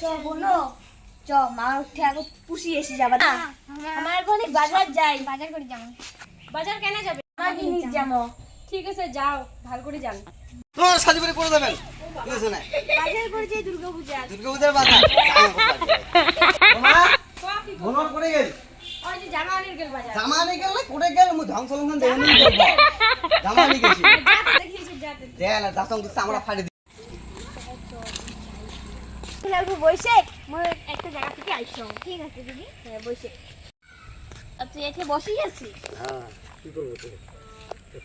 চ বোনো চ মা উঠে আগে পুষি এসে যাবা না? আমার এখন বাজার যাই। বাজার করে যাব। বাজার কেন যাবে? আমার জিনিস জানো ঠিক আছে যাও ভালো করে যান। তোমার সাজি করে করে দেবেন বুঝেছ না বাজার করে যাই দুর্গা পূজা বাজার মা ভ্রমণ করে গেল। ওই যে জামা আনির গেল বাজার জামা আনি গেল না গেল মু ধ্বংস লঙ্ঘন দেবনি জামা আনি গেছি। যাতে দেখিয়েছি যাতে দে না দাসং আমরা ফাড়ি লাগবে বসে। একটা জায়গা থেকে আইসো। ঠিক আছে দিদি? হ্যাঁ বসে। আর তুই এখানে বসেই আছিস? হ্যাঁ কি করব তুই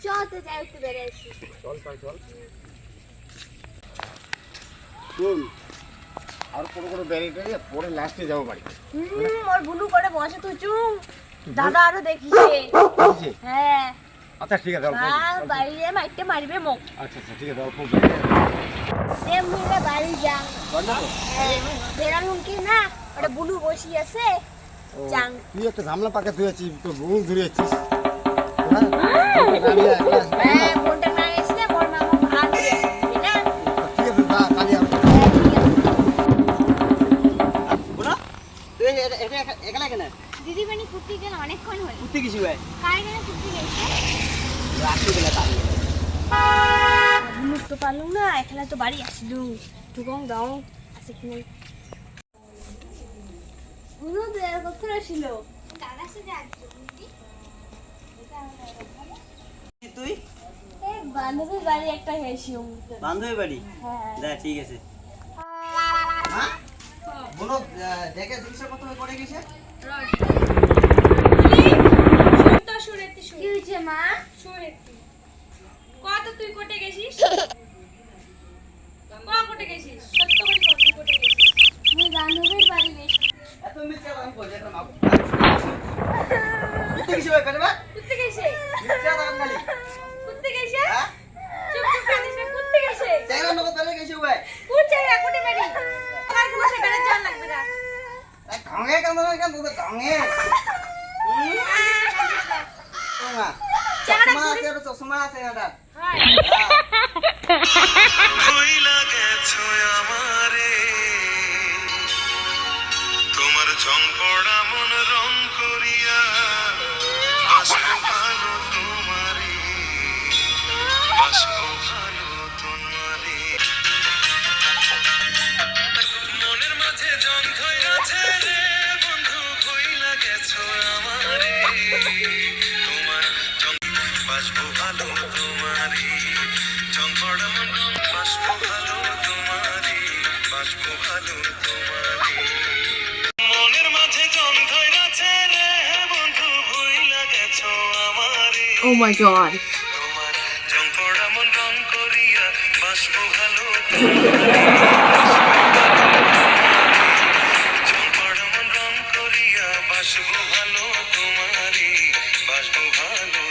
চ তো যাই একটু বেড়ে আসি। চল চল চল। শুন আর কোনো কোনো ব্যারিকেড পরে লাস্টে যাব বাড়ি হুম ওর বুলু করে বসে তুই চুম। দাদা আরও দেখিছে? হ্যাঁ। আচ্ছা ঠিক আছে অল্প বাইরে মাইতে মারবে মোক আচ্ছা আচ্ছা ঠিক আছে অল্প এ মিলে বাড়ি যা বেড়া তো কি না ওটা বুলু বসি আছে তুই একটা ঝামলা পাকা তুই আছিস তোর বউ ধরে আছিস হ্যাঁ এটা এটা কেন? দিদি বাড়ি কুর্তি গেলে অনেকক্ষণ হলো। উঠতে কিছু ভাই? কার গেলে কুর্তি গেছে? রাখতে গেলে তার বুলু তো না একলা তো বাড়ি আসলু। তুকং দাও আছে কি নাই? বুলু তো কখন আসিল? দাদার সাথে আসছো তুই? এ বান্ধবীর বাড়ি একটা হেসিও বান্ধবী বাড়ি? হ্যাঁ। দা ঠিক আছে। হ্যাঁ? বলো দেখে জিনিসের কত করে গেছে তো কি হয়েছে মা? কত তুই কোটে গেছিস? কোটে গেছিস? সত্য করে কত কোটে গেছিস আমি বান্ধবীর বাড়ি গেছি এত মিথ্যা আমি বলি কুত্তে গেছে মিথ্যা দাম খালি কুত্তে গেছে হ্যাঁ চুপ চুপ কানিস না কুত্তে গেছে জায়গা নগদ পেলে কিছু ভাই কোন জায়গা কোটে বাড়ি কার কোনো সেখানে যাওয়া লাগবে না ঢঙে কেন কেন তো ঢঙে চশমা আছে এটা হয়। তোমার চম্পড়া মন বাসবো ভালো তোমারি চম্পড়া মন্ডল বাসবো ভালো তোমারি বাসবো ভালো তোমারি মনের মাঝে জং ধইরা ছেড়ে বন্ধু ভুইলা গেছো আমারে। oh ও মাই গড চম্পড়া মন্ডল করিয়া বাসবো ভালো। বাসবো ভালো তোমারি বাসবো ভালো